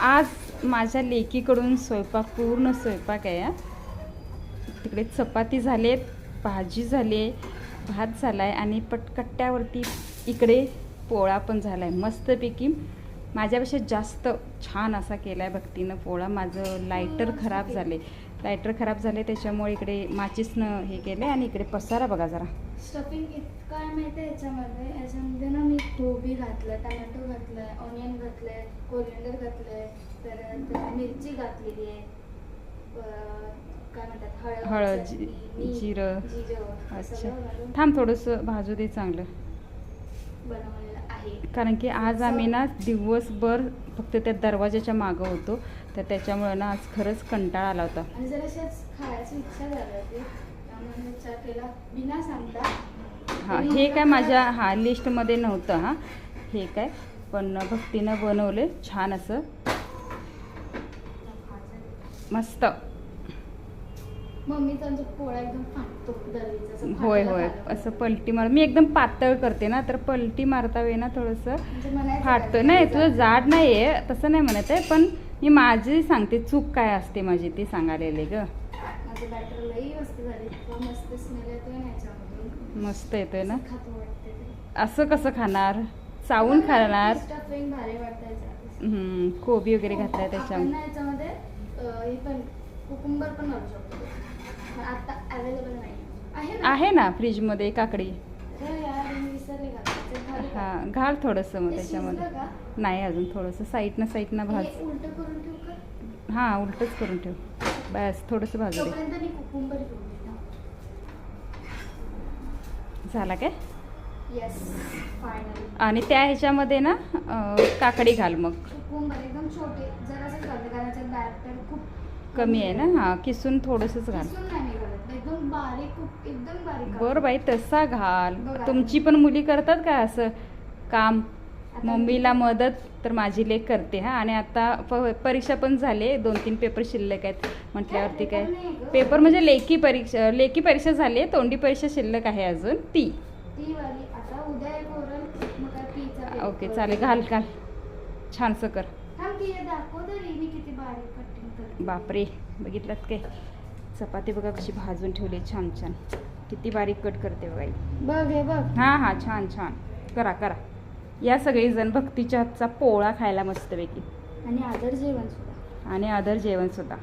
आज माझ्या लेकीकडून स्वयंपाक पूर्ण स्वयंपाक आहे. तिकडे चपाती झालेत भाजी झाली भात झाला आहे आणि पटकट्ट्यावरती इकडे पोळा पण झाला आहे मस्तपैकी माझ्यापेक्षा जास्त छान असा केला आहे भक्तीनं पोळा. माझं लायटर खराब झाले लायटर खराब झाले त्याच्यामुळे इकडे माचीसनं हे केलं आणि इकडे पसारा बघा जरा. स्टफिंग इतकं आहे माहिती आहे याच्यामध्ये. याच्यामध्ये ना मी गोबी घातलं टमॅटो घातलंय ऑनियन घातलंय कोरिअंडर घातलंय तर मिरची घातलेली आहे. काय म्हणतात हळद हळद, जि- जिरं. जिरं अच्छा. सगळं घालून. थांब थोडंसं भाजू दे चांगलं. बनवलेलं आहे. कारण की आज आम्ही ना दिवसभर फक्त त्या दरवाजाच्या मागं होतो. तर त्याच्यामुळं ना आज खरंच कंटाळा आला होता. आणि जराशाच खायची इच्छा झाली होती. त्यामुळे मी विचार केला बिना सांगता. हां हे काय माझ्या हां लिस्टमध्ये नव्हतं हां. हे काय पण भक्तीनं बनवले छान असं. मस्त. मम्मीचा जो पोळा एकदम फाटतो दरवीचा असं होय होय. असं पलटी मार मी एकदम पातळ करते ना तर पलटी मारता वेळी थोडंसं म्हणजे फाटतं नाही. तुझं जाड नाही. आहे तसं नाही म्हणत आहे पण मी माझी सांगते चूक काय असते माझी ती सांगायला ग. मस्त येतोय ना ना. असं कसं खाणार? चावून खाणार? कोबी वगैरे घातलाय आपण त्याच्यामध्ये. ना हे कुकुंबर पण घालू शकतो. आता अवेलेबल नाही आहे ना? आहे ना फ्रीजमध्ये काकडी. अरे यार मी विसरले घालायचं. घालू का? हा घाल थोडंसं मग त्याच्यामध्ये. शिजलं का? नाही अजून थोडंसं साईडनं साईडनं भाज. हे उलटं करून ठेवू का? हां उलटच करून ठेव. बस थोडंसं भाजू दे. तोपर्यंत मी कुकुंबर घेऊन झाला काय? आणि त्या ह्याच्यामध्ये ना अं, काकडी घाल मग. कुकुंबर एकदम छोटे जरासं घालते कारण याच्यात बॅटर खूप कमी आहे ना? हां किसून थोडंसंच घाल. किसून नाही बारीक खूप एकदम बारीक बरं. बाई तसा घाल. बघा. तुमची पण मुली करतात का असं काम? आता मम्मीला मदत तर माझी लेख करते हा? आणि आता प- परीक्षा पण झाले दोन तीन पेपर शिल्लक आहेत म्हटल्यावरती काय पेपर नाही गं. पेपर म्हणजे लेखी परीक्षा लेखी परीक्षा झाली आहे तोंडी परीक्षा शिल्लक आहे अजून ती. ती वाली आता उद्या एक ओरल मग काय पीचा पेपर. ओके चालेल घाल घाल. छानसं कर. थांब ती दाखव तरी मी किती बारीक कटिंग करते. बापरे बघितलात काय? चपाती बघा कशी भाजून ठेवली छान छान. किती बारीक कट करते बघा ही. बघ हे बघ. हां हां छान छान. करा करा. या सगळेजण भक्तीच्या हातचा पोळा खायला मस्तपैकी. आणि आदर जेवण सुद्धा. आणि अदर जेवणसुद्धा